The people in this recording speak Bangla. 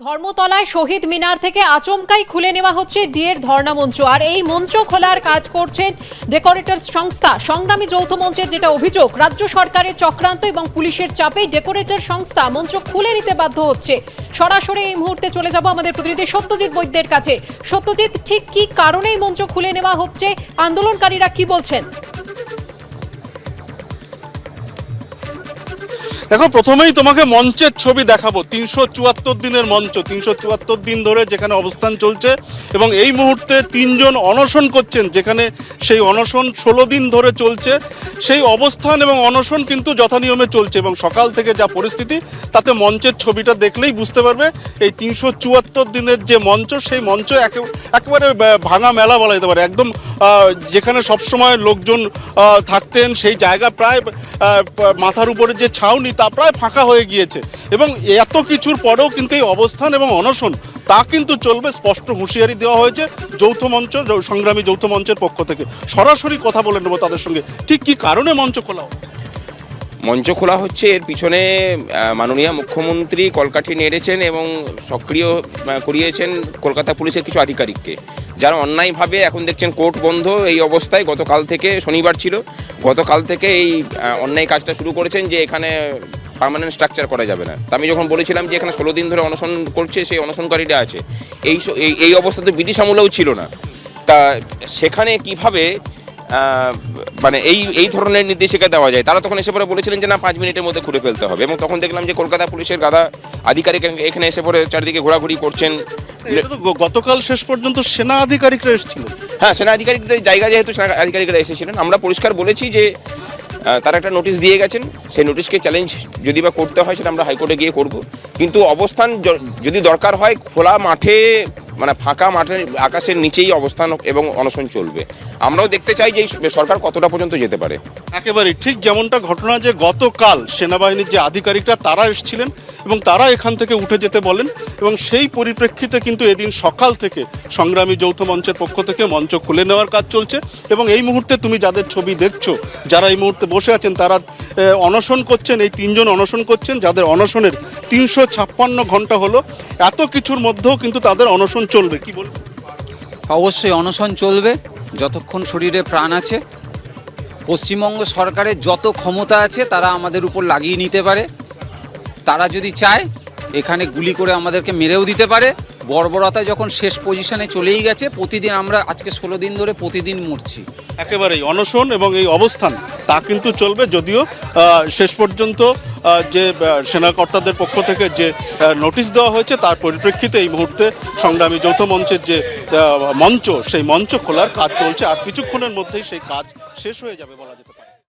ধর্মতলায় শহীদ মিনার থেকে আচমকাই খুলে নেওয়া হচ্ছে ডিএর ধর্ণা মঞ্চ। আর এই মঞ্চ খোলার কাজ করছেন ডেকোরেটরস সংস্থা। সংগ্রামী যৌথ মঞ্চের যেটা অভিযোগ, রাজ্য সরকারের চক্রান্ত এবং পুলিশের চাপে ডেকোরেটর সংস্থা মঞ্চ খুলে নিতে বাধ্য হচ্ছে। সরাসরি এই মুহূর্তে চলে যাব আমাদের প্রতিনিধি সত্যজিৎ বৈদ্যের কাছে। সত্যজিৎ, ঠিক কি কারণে মঞ্চ খুলে নেওয়া হচ্ছে? আন্দোলনকারীরা কি বলছেন? দেখো, প্রথমেই তোমাকে মঞ্চের ছবি দেখাবো। তিনশো চুয়াত্তর দিনের মঞ্চ, তিনশো চুয়াত্তর দিন ধরে যেখানে অবস্থান চলছে এবং এই মুহূর্তে তিনজন অনশন করছেন, যেখানে সেই অনশন ষোলো দিন ধরে চলছে। সেই অবস্থান এবং অনশন কিন্তু যথানিয়মে চলছে এবং সকাল থেকে যা পরিস্থিতি, তাতে মঞ্চের ছবিটা দেখলেই বুঝতে পারবে, এই তিনশো চুয়াত্তর দিনের যে মঞ্চ, সেই মঞ্চ একে- একেবারে ভাঙা মেলা বলা যেতে পারে, একদম যেখানে সবসময় লোকজন থাকতেন, সেই জায়গা প্রায় মাথার উপরে যে ছাউনি, তা প্রায় ফাঁকা হয়ে গিয়েছে। এবং এত কিছুর পরেও কিন্তু এই অবস্থান এবং অনশন, তা কিন্তু চলবে, স্পষ্ট হুঁশিয়ারি দেওয়া হয়েছে যৌথ মঞ্চ সংগ্রামী যৌথ মঞ্চের পক্ষ থেকে। সরাসরি কথা বলে নেব তাদের সঙ্গে। ঠিক কি কারণে মঞ্চ খোলা মঞ্চ খোলা হচ্ছে, এর পিছনে মাননীয় মুখ্যমন্ত্রী কলকাঠি নেড়েছেন এবং সক্রিয় করিয়েছেন কলকাতা পুলিশের কিছু আধিকারিককে। যারা অন্যায়ভাবে এখন দেখছেন কোর্ট বন্ধ, এই অবস্থায় গতকাল থেকে, শনিবার ছিল, গতকাল থেকে এই অন্যায় কাজটা শুরু করেছেন যে এখানে পার্মানেন্ট স্ট্রাকচার করা যাবে না। আমি যখন বলেছিলাম যে এখানে ষোলো দিন ধরে অনশন করছে, সেই অনশনকারীরা আছে। এই, এই- অবস্থা তো ব্রিটিশ আমলেও ছিল না। তা সেখানে কীভাবে মানে এই এই ধরনের নির্দেশিকা দেওয়া যায়। তারা তখন এসে পরে বলেছিলেন যে না পাঁচ মিনিটের মধ্যে খুলে ফেলতে হবে। এবং তখন দেখলাম যে কলকাতা পুলিশের গাদা আধিকারিক এখানে এসে পরে চারিদিকে ঘোরাঘুরি করছেন। গতকাল শেষ পর্যন্ত সেনা আধিকারিকরা এসেছিল। হ্যাঁ সেনা আধিকারিকদের জায়গা যেহেতু সেনা আধিকারিকরা এসেছিলেন আমরা পরিষ্কার বলেছি যে তারা একটা নোটিশ দিয়ে গেছেন। সেই নোটিশকে চ্যালেঞ্জ যদি বা করতে হয় সেটা আমরা হাইকোর্টে গিয়ে করব। কিন্তু অবস্থান যদি দরকার হয় খোলা মাঠে মানে ফাঁকা মাঠের আকাশের নিচেই অবস্থান এবং অনশন চলবে। আমরাও দেখতে চাই যে সরকার কতটা পর্যন্ত যেতে পারে। একেবারেই, ঠিক যেমনটা ঘটনা যে গতকাল সেনাবাহিনীর যে আধিকারিকরা তারা এসেছিলেন এবং তারা এখান থেকে উঠে যেতে বলেন এবং সেই পরিপ্রেক্ষিতে কিন্তু এদিন সকাল থেকে সংগ্রামী যৌথ মঞ্চের পক্ষ থেকে মঞ্চ খুলে নেওয়ার কাজ চলছে এবং এই মুহূর্তে তুমি যাদের ছবি দেখছ, যারা এই মুহূর্তে বসে আছেন, তারা অনশন করছেন, এই তিনজন অনশন করছেন, যাদের অনশনের তিনশো ছাপ্পান্ন ঘণ্টা হলো, এত কিছুর মধ্যেও কিন্তু তাদের অনশন চলবে, কি বলব? অবশ্যই অনশন চলবে, যতক্ষণ শরীরে প্রাণ আছে। পশ্চিমবঙ্গ সরকারের যত ক্ষমতা আছে, তারা আমাদের উপর লাগিয়ে নিতে পারে। তারা যদি চায় এখানে গুলি করে আমাদেরকে মেরেও দিতে পারে। বর্বরতা যখন শেষ পজিশনে চলেই গেছে, প্রতিদিন আমরা আজকে ষোলো দিন ধরে প্রতিদিন মরছি। একেবারেই অনশন এবং এই অবস্থান, তা কিন্তু চলবে যদিও শেষ পর্যন্ত যে সেনাকর্তাদের পক্ষ থেকে যে নোটিশ দেওয়া হয়েছে, তার পরিপ্রেক্ষিতে এই মুহূর্তে সংগ্রামী যৌথ মঞ্চের যে মঞ্চ, সেই মঞ্চ খোলার কাজ চলছে, আর কিছুক্ষণের মধ্যেই সেই কাজ শেষ হয়ে যাবে বলা যেতে পারে।